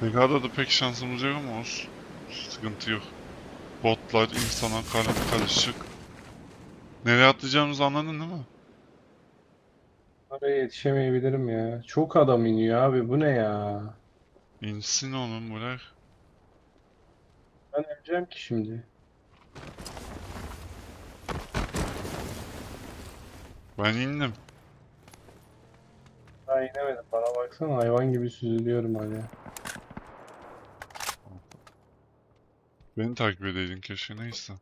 PK'da da pek şansımız yok ama olsun. Sıkıntı yok. Botlar insana kar- karışık. Nereye atlayacağımızı anladın değil mi? Oraya yetişemeyebilirim ya. Çok adam iniyor abi. Bu ne ya? İnsin oğlum bırak. Ben öleceğim ki şimdi. Ben indim. Daha inemedim. Bana baksana hayvan gibi süzülüyorum hala. Beni takip edeydin keşke neyse.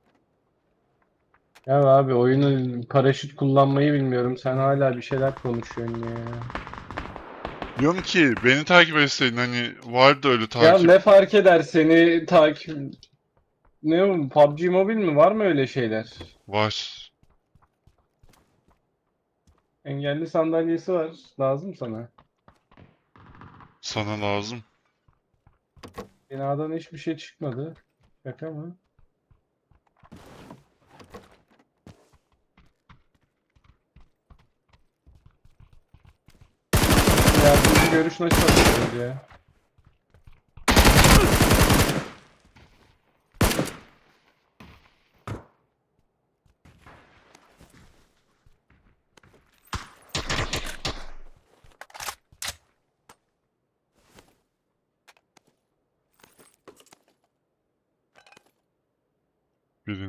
Ya abi oyunu paraşüt kullanmayı bilmiyorum. Sen hala bir şeyler konuşuyorsun ya. Diyorum ki beni takip etseydin hani vardı öyle Ya takip. ne fark eder seni takip... Ne o? PUBG Mobile mi? Var mı öyle şeyler? Var. Engelli sandalyesi var. Lazım sana. Sana lazım. Binadan hiçbir şey çıkmadı. Şaka mı? Yardımcı görüşüne çalışıyoruz ya.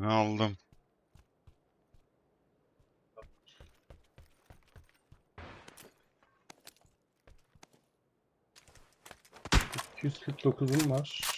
Birini aldım. %249'um var.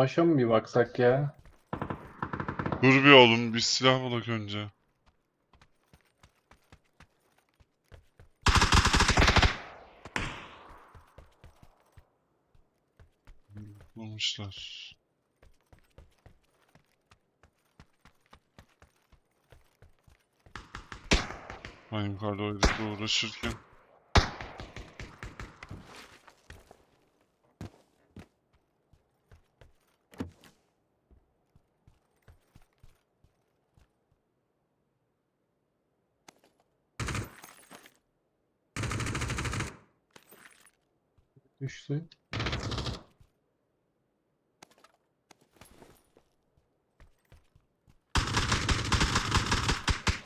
Savaşa mı bir baksak ya? Dur bir oğlum bir silah bulak önce. Bulmuşlar. Ben yukarıda oyunla uğraşırken Düştü.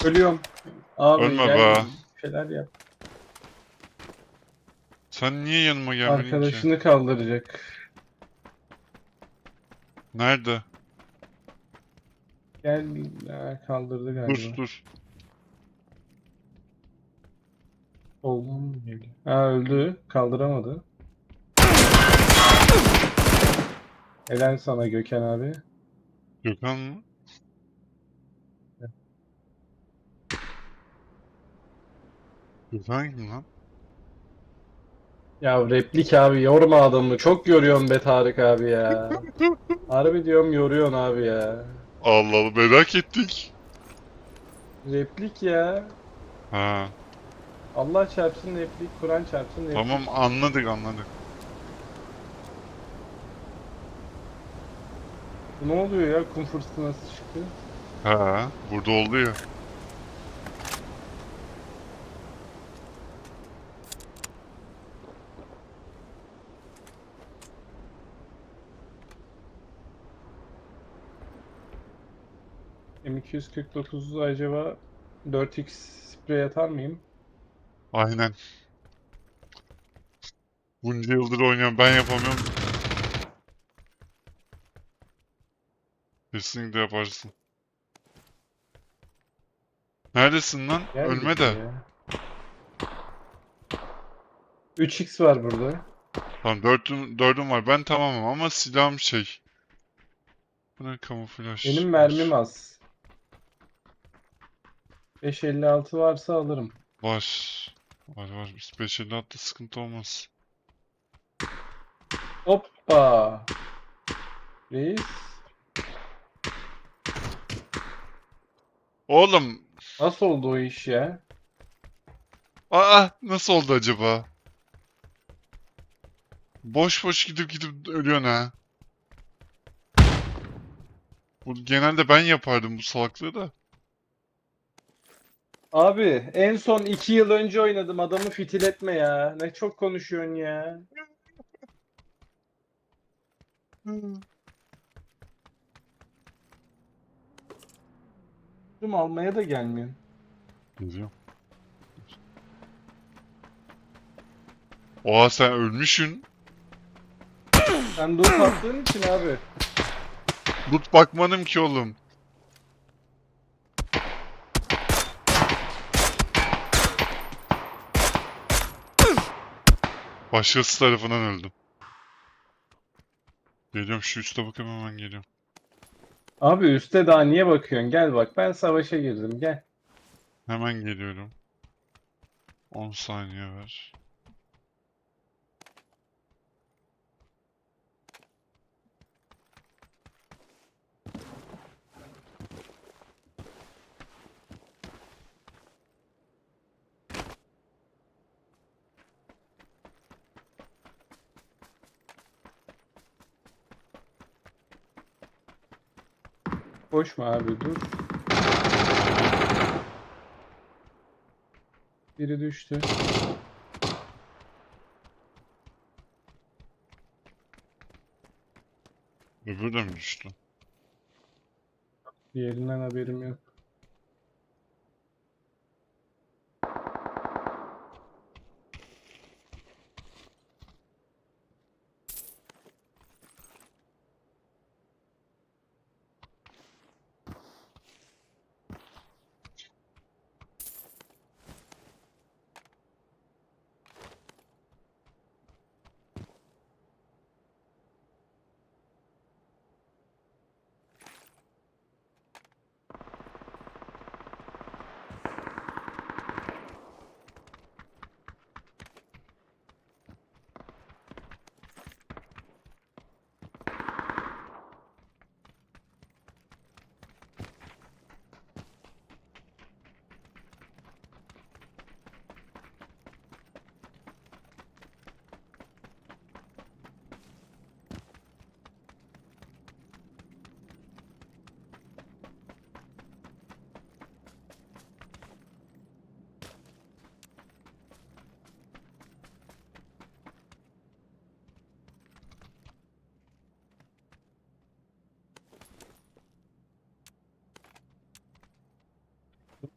Ölüyorum. Abi Ölme gel, be. bir şeyler yap. sen niye yanıma gelmedin ki? Arkadaşını kaldıracak. Nerede? Gel Ha, kaldırdı galiba. Dur dur. Mı geliyor? Ha öldü. Kaldıramadı. Helal sana Gökhan abi. Gökhan mı? Gökhan kim lan? Ya replik abi yorma adamı. Çok yoruyorsun be Tarık abi ya. Harbi diyorum yoruyorsun abi ya. Allah Allah merak ettik. Replik ya. Ha Allah çarpsın replik, Kur'an çarpsın replik. tamam anladık anladık. Ne oluyor ya? Kum fırtınası çıktı. Ha burada oldu ya. M249'u acaba 4x sprey atar mıyım? Aynen. Bunca yıldır oynuyorum ben yapamıyorum. Kesinlikle yaparsın. Neredesin lan? Gel Ölme de. ya. 3x var burada. Tamam dördüm, dördüm var. Ben tamamım ama silahım şey. Bu ne kamuflaj? Benim mermim az. 556 varsa alırım. Var. Var var. Biz 550 hatta sıkıntı olmaz. Hoppa. Reis. Oğlum. Nasıl oldu o iş ya? Aa nasıl oldu acaba? Boş boş gidip gidip ölüyorsun ha. Bu genelde ben yapardım bu salaklığı da. Abi en son 2 yıl önce oynadım. Adamı fitil etme ya. Ne çok konuşuyorsun ya. Tüm almaya da gelmiyor. Geliyor. Oha sen ölmüşsün. Sen dur attığın için abi. Loot bakmadım ki oğlum. Başkası tarafından öldüm. Geliyorum şu üste bakayım hemen geliyorum. Abi üste daha niye bakıyorsun? Gel bak ben savaşa girdim gel. Hemen geliyorum. 10 saniye ver. Koşma abi dur. Biri düştü. Öbürü de mi düştü? Diğerinden haberim yok.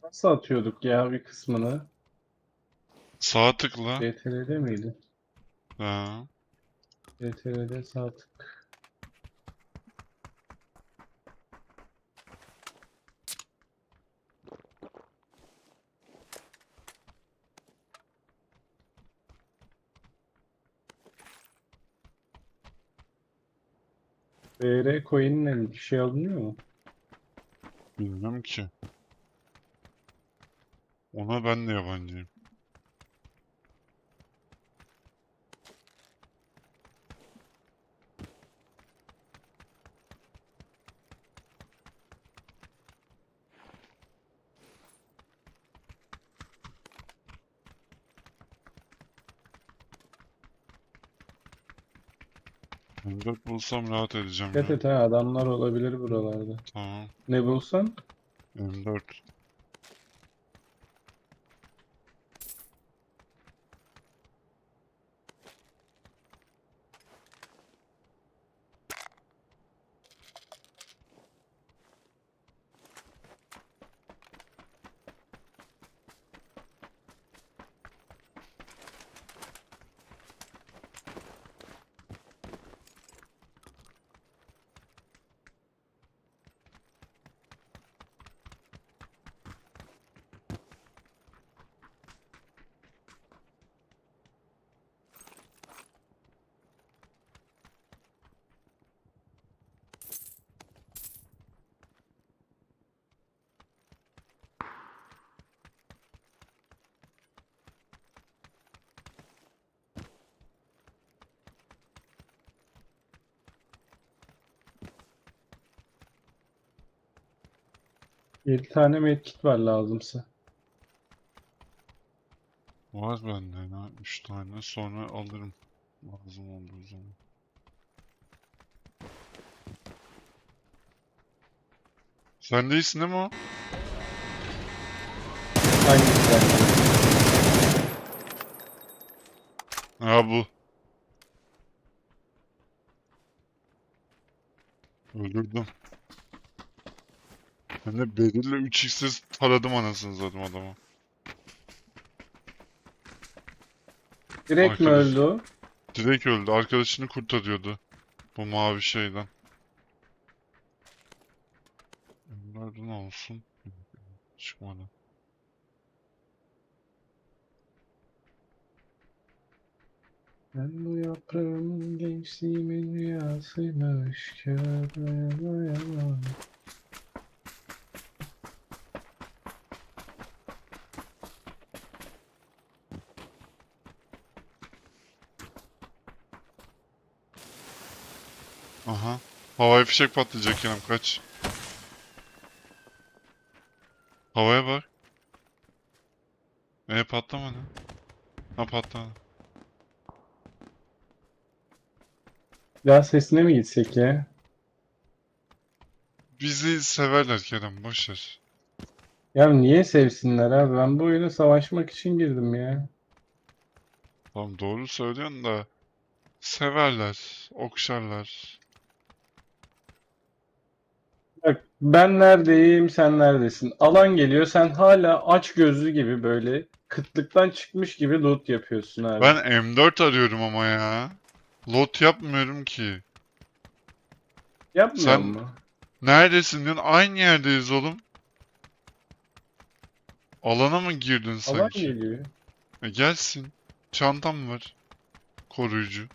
Nasıl atıyorduk ya bir kısmını? Sağ tıkla. CTRL'de miydi? Ha. CTRL'de sağ tık. BR coin'le bir şey alınıyor mu? Bilmem ki. Ona ben de yabancıyım. M4 bulsam rahat edeceğim Dikkat ya. et ha adamlar olabilir buralarda. Tamam. Ne bulsan? M4. 7 tane medkit var lazımsa. Var bende ya 3 tane sonra alırım. Lazım olduğu zaman. Sen değilsin değil mi o? Hangisi? Ha bu. Öldürdüm. Ben de Beril'le 3x'e taradım anasını zaten adamı. Direkt mi Arkadaş. öldü o? Direkt öldü. Arkadaşını kurtarıyordu. Bu mavi şeyden. Nereden olsun? Çıkmadı. Ben bu yaprağım gençliğimin rüyasıymış. Kağıda yalan. Aha. Havai fişek patlayacak yanım kaç. Havaya bak. E patlamadı. Ha patlamadı. Daha sesine mi gitsek ya? Bizi severler Kerem boşver. Ya niye sevsinler abi? Ben bu oyuna savaşmak için girdim ya. Tamam doğru söylüyorsun da severler, okşarlar. Bak ben neredeyim sen neredesin? Alan geliyor sen hala aç gözlü gibi böyle kıtlıktan çıkmış gibi loot yapıyorsun abi. Ben M4 arıyorum ama ya. Lot yapmıyorum ki. Yapmıyor sen- mu? Neredesin diyorsun? Aynı yerdeyiz oğlum. Alana mı girdin Alan sanki? geliyor. E gelsin. Çantam var. Koruyucu.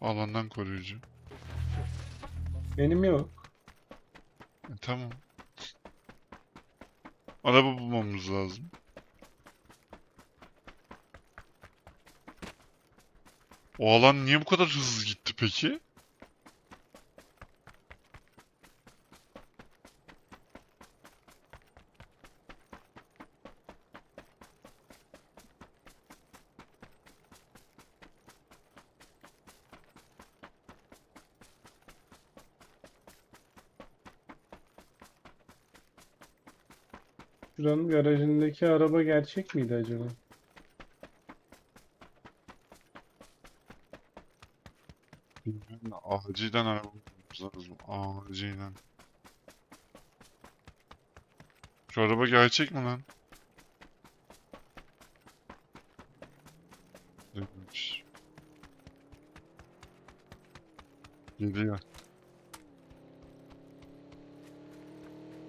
Alandan koruyucu. Benim yok. E, tamam. Araba bulmamız lazım. O alan niye bu kadar hızlı gitti peki? Şuranın garajındaki araba gerçek miydi acaba? Bilmiyorum da acilen araba bulmamız lazım. Acilen. Şu araba gerçek mi lan? Değilmiş. Geliyor.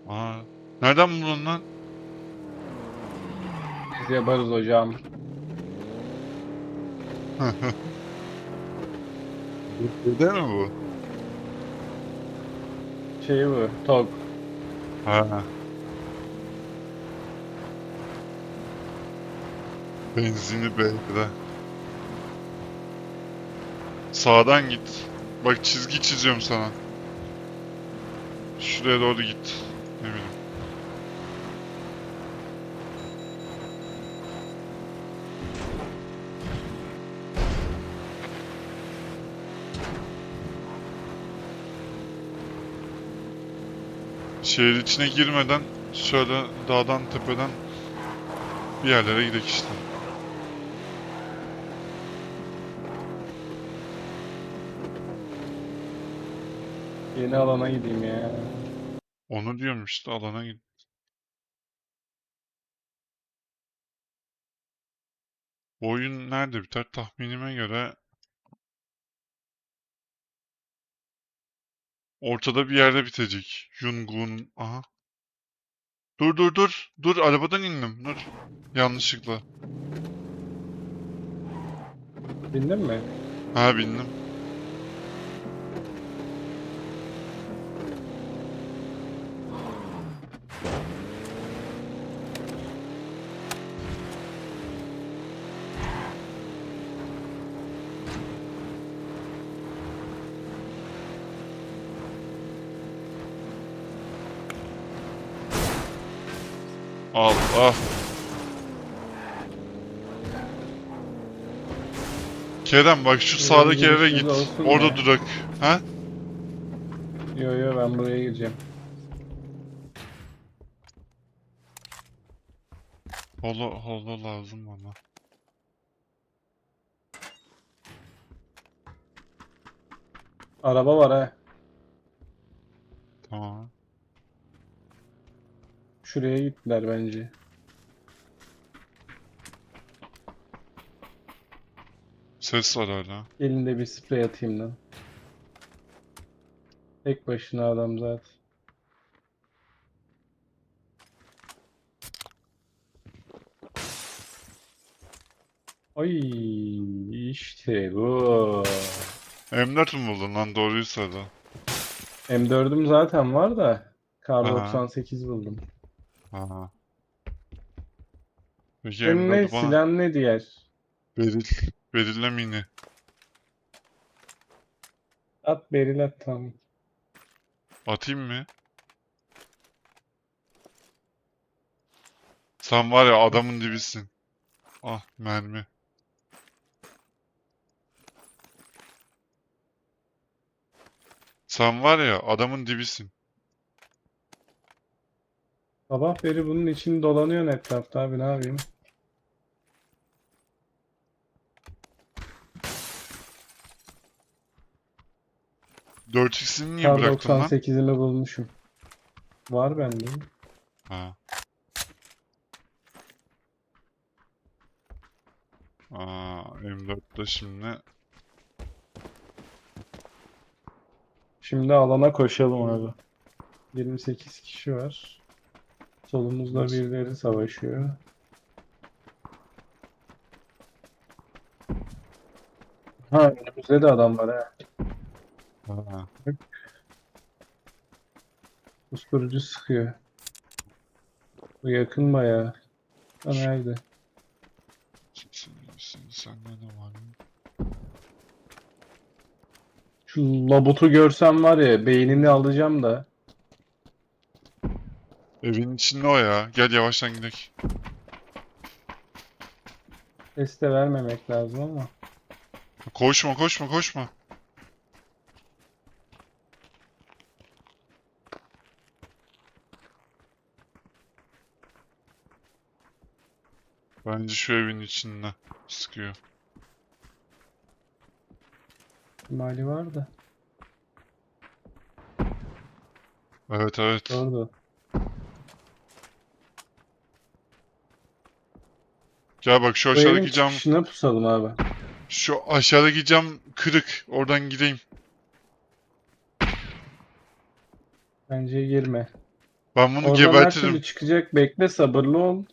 Aa, nereden buldun lan? Biz yaparız hocam. Dede mi bu? Şey bu, TOG. Ha. Benzini B'de. Sağdan git. Bak çizgi çiziyorum sana. Şuraya doğru git. Ne bileyim. Şehir içine girmeden şöyle dağdan tepeden bir yerlere gidelim işte. Yeni alana gideyim ya. Onu diyorum işte alana git. Bu oyun nerede biter tahminime göre ortada bir yerde bitecek. Yungun aha. Dur dur dur. Dur arabadan indim. Dur. Yanlışlıkla. Bildin mi? Ha bindim. Allah. Kerem bak şu sağdaki eve git. Orada ya. durak. Ha? Yo yo ben buraya gireceğim. Holo holo lazım bana. Araba var ha. Tamam. Şuraya gittiler bence. Ses var hala. Elinde bir sprey atayım lan. Tek başına adam zaten. Ay işte bu. M4 mü buldun lan doğruyu söyle. M4'üm zaten var da kar Aha. 98 buldum. Ha. Peki Senin ne M4 bana silah ne diğer? Beril. Beril'le mini. At beril at tamam. Atayım mı? Sen var ya adamın dibisin. Ah mermi. Sen var ya adamın dibisin. Sabah beri bunun için dolanıyorsun etrafta abi ne yapayım? Dört xini niye Kar bıraktın lan? 98'imi bulmuşum. Var bende. Ha. Aa, M4'te şimdi Şimdi alana koşalım abi. 28 kişi var. Solumuzda birileri savaşıyor. Ha önümüzde de adam var ha. ha. Usturucu sıkıyor. Bu yakın bayağı. Ha nerede? Sen, sen, sende ne var? Şu labutu görsem var ya beynini alacağım da. Evin içinde o ya. Gel yavaştan gidelim. Ses de vermemek lazım ama. Koşma koşma koşma. Bence şu evin içinde sıkıyor. ihtimali var da. Evet evet. Orada. Gel bak şu aşağıdaki cam, çıkışına pusalım abi. şu aşağıdaki cam kırık. Oradan gireyim. Bence girme. Ben bunu Oradan her gebertirim. türlü çıkacak. Bekle sabırlı ol.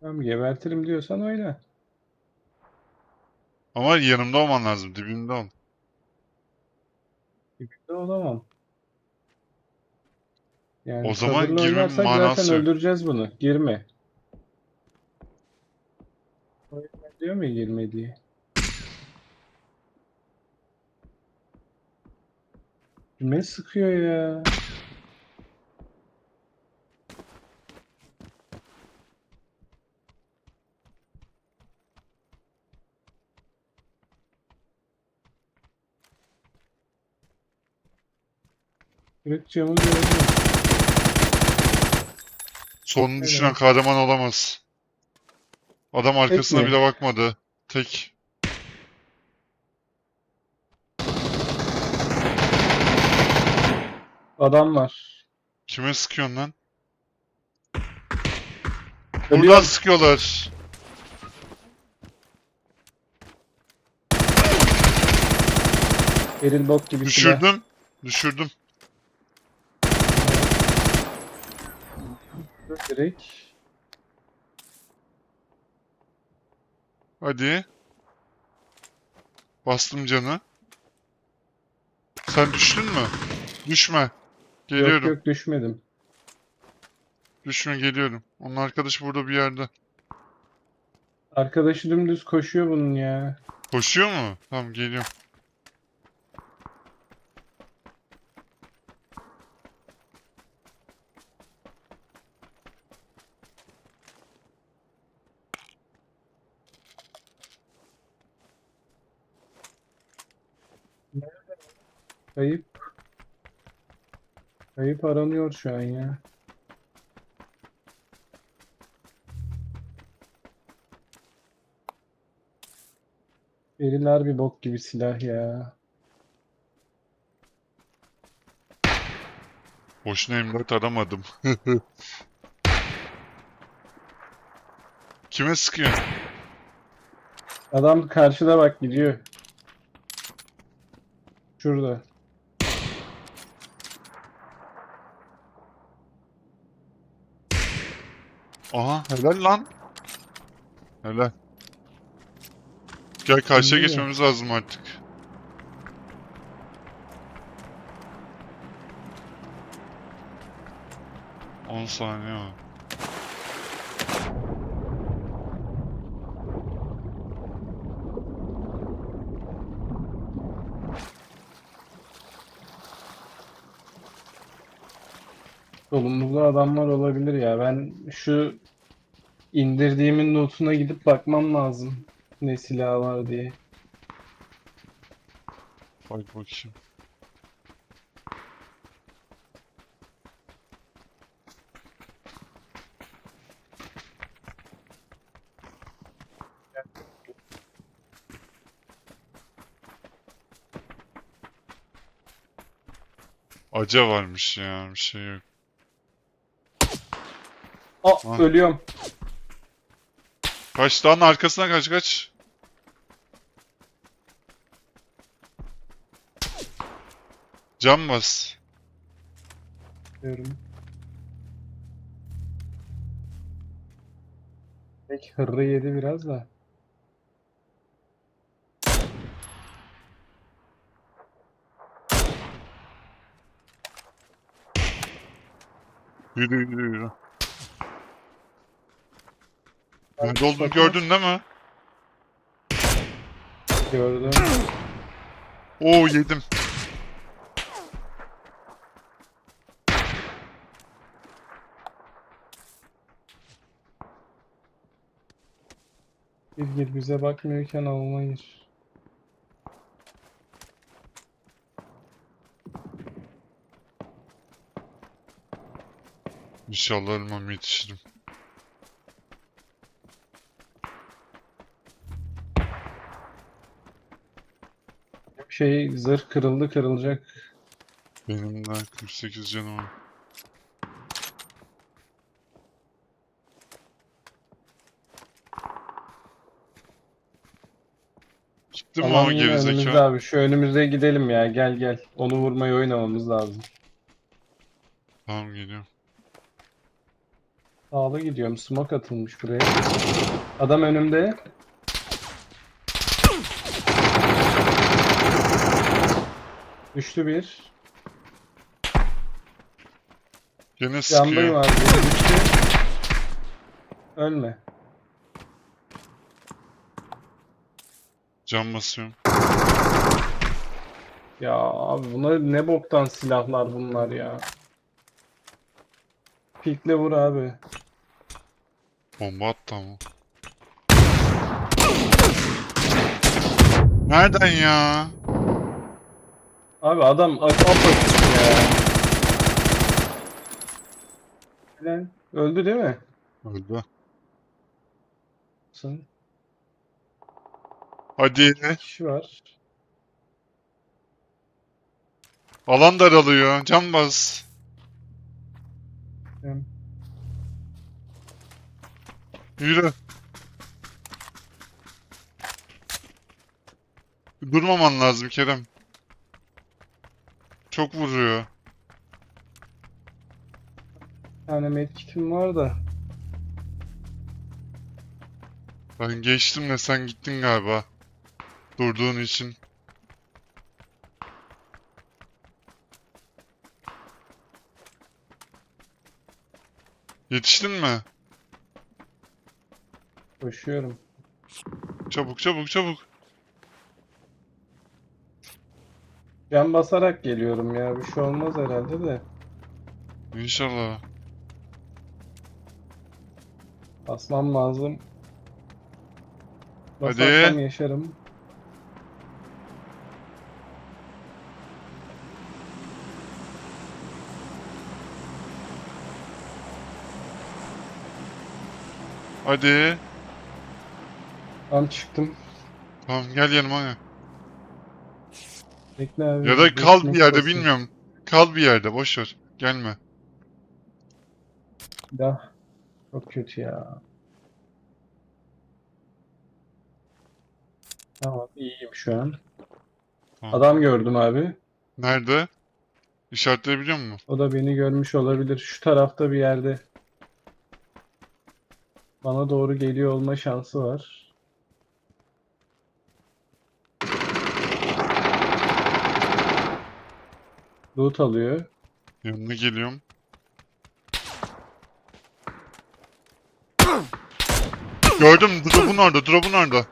Tamam gebertirim diyorsan oyna. Ama yanımda olman lazım. Dibimde ol. Birlikte olamam. Yani O zaman sabırlı girmenin oynarsak manası zaten yok. öldüreceğiz bunu. Girme. Diyor mu girme diye. Kime sıkıyor ya? Kırık camı gördüm. Sonunu Evet. düşünen kahraman olamaz. Adam arkasına mi? bile bakmadı. Tek. Adam var. Kime sıkıyorsun lan? Ölüyor. Buradan sıkıyorlar. Eril bot gibi silah. Düşürdüm. Düşürdüm. Direkt. Hadi. Bastım canı. Sen düştün mü? Düşme. Yok Geliyorum. yok düşmedim. Düşme geliyorum. Onun arkadaşı burada bir yerde. Arkadaşı dümdüz koşuyor bunun ya. Koşuyor mu? Tamam geliyorum. Kayıp. Kayıp aranıyor şu an ya. Veriler bir bok gibi silah ya. Boşuna emniyet aramadım. Kime sıkıyorsun? Adam karşıda bak gidiyor. Şurada. Aha helal lan. Helal. Gel karşıya geçmemiz lazım artık. On saniye var. Solumuzda adamlar olabilir ya. Ben şu indirdiğimin notuna gidip bakmam lazım. Ne silah var diye. Bak bakayım. Aca varmış ya bir şey yok. Aa, ölüyorum. Kaç dağın arkasına kaç kaç. Cam bas. Diyorum. Peki hırrı yedi biraz da. Yürü yürü yürü. Nerede olduğunu gördün değil mi? Gördüm. Oo yedim. Gir gir bize bakmıyorken alma gir. İnşallah ölmem yetişirim. Şey zırh kırıldı kırılacak. Benim de 48 canım var. Gittin mi Alan o yine önümüzde gerizekalı? abi. Şu önümüzde gidelim ya. Gel gel. Onu vurmayı oynamamız lazım. Tamam geliyorum. Sağlı gidiyorum. Smoke atılmış buraya. Adam önümde. Düştü bir. Gene Yandayım sıkıyor. abi. Ölme. Can basıyorum. Ya abi bunlar ne boktan silahlar bunlar ya. Pikle vur abi. Bomba attı ama. Nereden ya? Abi adam apaçık ya. Lan, Öldü değil mi? Öldü. Sen Hadi. bir kişi var. Alan daralıyor. Can bas. Hem- Yürü. Durmaman lazım Kerem. Çok vuruyor. Tane medkitim var da. Ben geçtim de sen gittin galiba. Durduğun için. Yetiştin mi? Koşuyorum. Çabuk çabuk çabuk. Ben basarak geliyorum ya. Bir şey olmaz herhalde de. İnşallah. Basmam lazım. Hadi. Basarsam yaşarım. Hadi. Tamam çıktım. Tamam gel yanıma. Bekle abi. Ya da kal bir yerde noktası. bilmiyorum. Kal bir yerde boş ver. Gelme. Ya. Çok kötü ya. Tamam iyiyim şu an. Tamam. Adam gördüm abi. Nerede? İşaretleyebiliyor musun? O da beni görmüş olabilir. Şu tarafta bir yerde. Bana doğru geliyor olma şansı var. Loot alıyor. Yanına geliyorum. Gördüm drop'un orada, drop'un orada.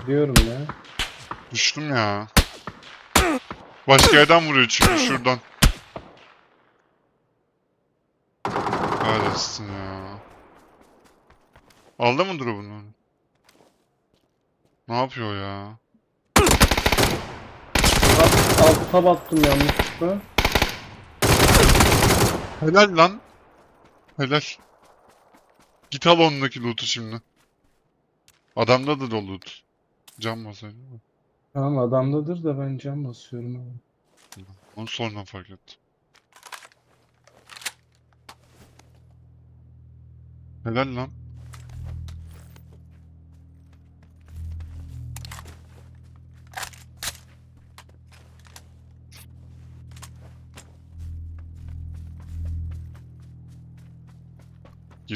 Gidiyorum ya. Düştüm ya. Başka yerden vuruyor çünkü şuradan. Kahretsin ya. Aldı mı drop'unu? Ne yapıyor ya? Alt, alta battım yanlışlıkla. Helal lan. Helal. Git al ondaki loot'u şimdi. Adamda da dolu loot. Can basaydı mı? Tamam adamdadır da ben cam basıyorum abi. Onu sonradan fark ettim. Helal lan.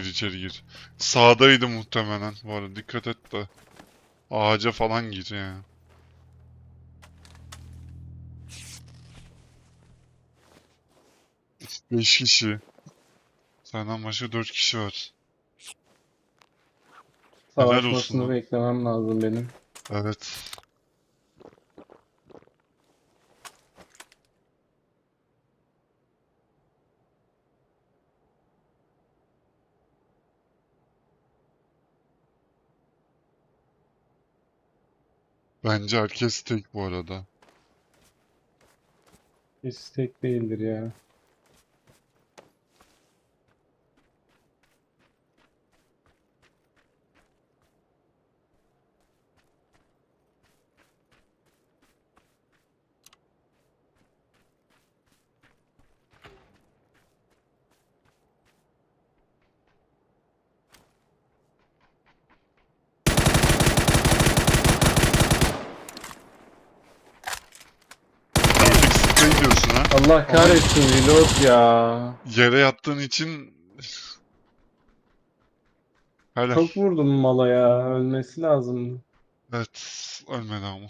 Gir içeri gir. Sağdaydı muhtemelen bu arada dikkat et de. Ağaca falan gir ya. Beş kişi. Senden başka dört kişi var. Helal olsun Savaşmasını beklemem lazım benim. Evet. Bence herkes tek bu arada. İstek değildir ya. Artık sprey diyorsun ha. Allah kahretsin reload ya. Yere yattığın için... Helal. Çok vurdum mala ya. Ölmesi lazım. Evet, ölmedi ama.